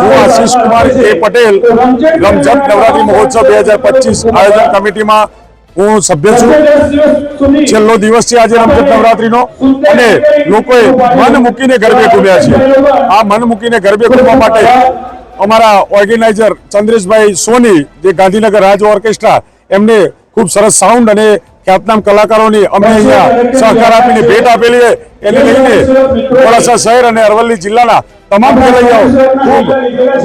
હું આશીષ કુમાર એ પટેલ રમઝટ નવરાત્રી મહોત્સવ બે હજાર પચીસ આયોજન કમિટીમાં હું સભ્ય છું. છેલ્લો દિવસ છે આજે રમઝટ નવરાત્રીનો અને લોકોએ મન મૂકીને ગરબે ઘૂમ્યા છે. આ મન મૂકીને ગરબે ઘૂમવા માટે અમારા ઓર્ગેનાઇઝર ચંદ્રેશભાઈ સોની જે ગાંધીનગર રાજ ઓર્કેસ્ટ્રા એમને ખૂબ સરસ સાઉન્ડ અને ખ્યાતનામ કલાકારોની અમે અહીંયા સહકાર આપીને ભેટ આપેલી છે. એને લઈને મોડાસા શહેર અને અરવલ્લી જિલ્લાના તમામ ખેલૈયાઓ ખૂબ.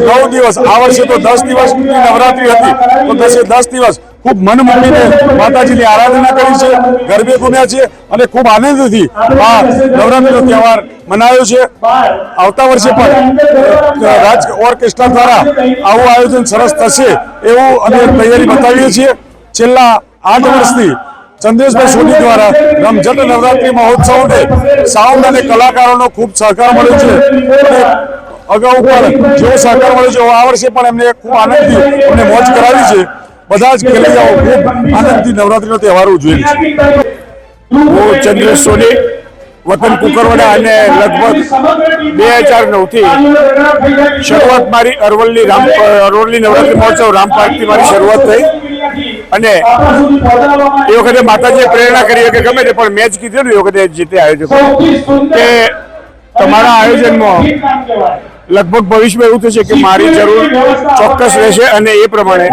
નવ દિવસ. આ વર્ષે તો દસ દિવસની નવરાત્રી હતી. તો દસે દસ દિવસ ખૂબ મન મૂકીને માતાજીની આરાધના કરી છે ગરબે ઘૂમ્યા છે અને ખૂબ આનંદથી આ નવરાત્રીનો તહેવાર મનાયો છે. આવતા વર્ષે પણ રાજ ઓર્કેસ્ટ્રા દ્વારા આવું આયોજન સરસ થશે એવું અમે તૈયારી બતાવીએ છીએ. છેલ્લા આઠ વર્ષથી ચંદ્રેશભાઈ સોની દ્વારા રમઝટ નવરાત્રી મહોત્સવને સાઉન્ડ અને કલાકારોનો ખૂબ સહકાર મળ્યો છે. અગાઉ પણ જેવો સહકાર મળ્યો છે આ વર્ષે પણ એમને ખૂબ આનંદથી અમને મોજ કરાવી છે. બધા જ ખેલૈયાઓ ખૂબ આનંદથી નવરાત્રીનો તહેવાર ઉજવેલ છે. હું ચંદ્રેશ સોની, વતન કુકરવાડા અને લગભગ બે હજાર નવથી શરૂઆત મારી અરવલ્લી રામ અરવલ્લી નવરાત્રી મહોત્સવ રામ મારી શરૂઆત થઈ. અને એ વખતે માતાજીએ પ્રેરણા કરી કે ગમે તે પણ મેચ કીધું ને એ વખતે જીતે આયોજકો. કે તમારા આયોજનમાં લગભગ ભવિષ્યમાં એવું થશે કે મારી જરૂર ચોક્કસ રહેશે અને એ પ્રમાણે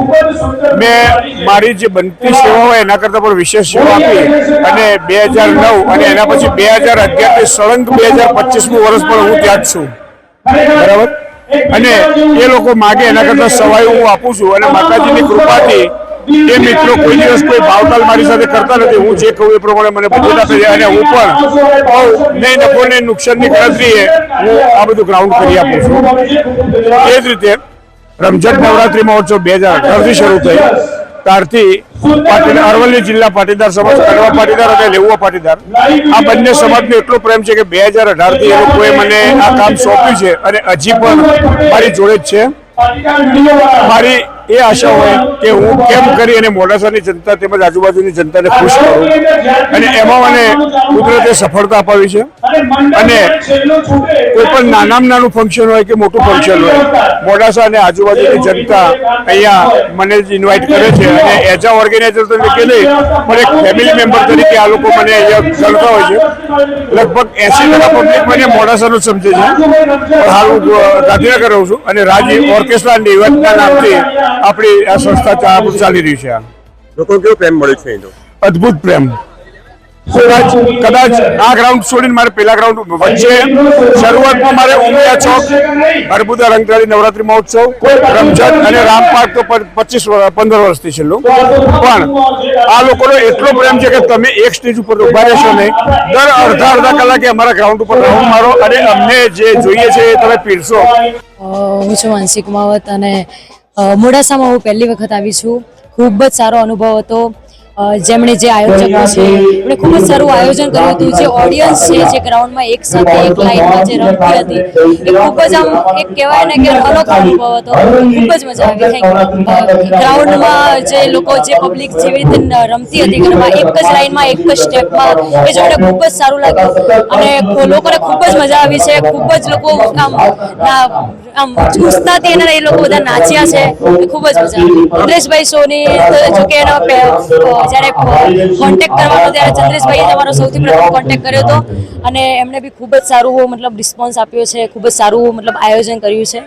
મેં મારી જે બનતી સેવા હોય એના કરતાં પણ વિશેષ સેવા આપી અને બે હજાર નવ અને એના પછી બે હજાર અગિયારથી સળંગ બે હજાર પચીસમું વર્ષ પણ હું ત્યાં જ છું. બરાબર? અને એ લોકો માગે એના કરતાં સવાય હું આપું છું અને માતાજીની કૃપાથી એ મિત્રો કોઈ દિવસ કોઈ ભાવતાલ મારી સાથે કરતા નથી. હું જે કહું એ પ્રમાણે મને બજેટ આપે અને હું પણ નહીં નફો ને નુકસાનની ગણતરીએ હું આ બધું ગ્રાઉન્ડ કરી આપું છું. એ જ રીતે રમઝટ નવરાત્રી મહોત્સવ બે હજાર અઢારથી શરૂ થઈ. ત્યારથી અરવલ્લી જિલ્લા પાટીદાર સમાજ, કડવા પાટીદાર અને લેઉવા પાટીદાર. આ બંને સમાજનો એટલો પ્રેમ છે કે બે હજાર અઢારથી એ લોકોએ મને આ કામ સોંપ્યું છે અને હજી પણ મારી જોડે જ છે. મારી એ આશા હોય કે હું કેમ કરી અને મોડાસાની જનતા તેમજ આજુબાજુની જનતાને ખુશ કરું? અને એમાં મને કુદરતે સફળતા અપાવી છે. અને કોઈ પણ નાનામાં નાનું ફંક્શન હોય કે મોટું ફંક્શન હોય મોડાસા અને આજુબાજુની જનતા અહીંયા મને જ ઇન્વાઇટ કરે છે. અને એઝ અ ઓર્ગેનાઇઝર તરીકે નહીં પણ એક ફેમિલી મેમ્બર તરીકે આ લોકો મને અહીંયા ગણતા હોય છે. લગભગ એસી ટકા પબ્લિક મને મોડાસાનું સમજે છે. પણ હાલ હું ગાંધીનગર રહું છું અને રાજી ઓર્કેસ્ટ્રા નિવેદના નામથી આપણી આ સંસ્થા ચાલી રહી છે આ. લોકો કેવો પ્રેમ મળ્યો છે એનો અદ્ભુત પ્રેમ. કદાચ કદાચ આ ગ્રાઉન્ડ છોડીને મારે પેલા ગ્રાઉન્ડ વચ્ચે શરૂઆતમાં મારે ઉમિયા ચોક અર્બુદા રંગદારી નવરાત્રી મહોત્સવ રમઝટ અને રામ પાર્ક તો પચીસ પંદર વર્ષથી છેલ્લું પણ આ લોકોનો એટલો પ્રેમ છે કે તમે એક સ્ટેજ ઉપર ઊભા રહેશો નહીં. દર અડધા અડધા કલાકે અમારા ગ્રાઉન્ડ ઉપર રાઉન્ડ મારો અને અમને જે જોઈએ છે એ તમે પીરશો હું છું માનસી કુમાવત અને મોડાસામાં હું પહેલી વખત આવી છું. ખૂબ જ સારો અનુભવ હતો. જેમણે જે આયોજકો છે. એમણે ખૂબ જ સારું આયોજન કર્યું હતું. જે ઓડિયન્સ છે, જે ગ્રાઉન્ડમાં એક સાથે એક લાઈનમાં જે રમતી હતી. એ ખૂબ જ આમ એક કહેવાય ને કે અનોખો અનુભવ હતો. ખૂબ જ મજા આવી. થેન્ક ગ્રાઉન્ડમાં જે લોકો, જે પબ્લિક જેવી રીતે રમતી હતી ગરબા એક જ લાઈનમાં એક જ સ્ટેપમાં એ જોઈને ખૂબ જ સારું લાગ્યું. અને લોકોને ખૂબ જ મજા આવી છે. ખૂબ જ લોકો આમ આમ ઉત્સાહથી એના એ લોકો બધા નાચ્યા છે. ખૂબ જ મજા આવી. ચંદ્રેશભાઈ સોની જો કે એનો જ્યારે કોન્ટેક્ટ કરવાનો ત્યારે ચંદ્રેશભાઈએ તમારો સૌથી પ્રથમ કોન્ટેક્ટ કર્યો હતો અને એમણે બી ખૂબ જ સારું મતલબ રિસ્પોન્સ આપ્યો છે ખૂબ જ સારું મતલબ આયોજન કર્યું છે.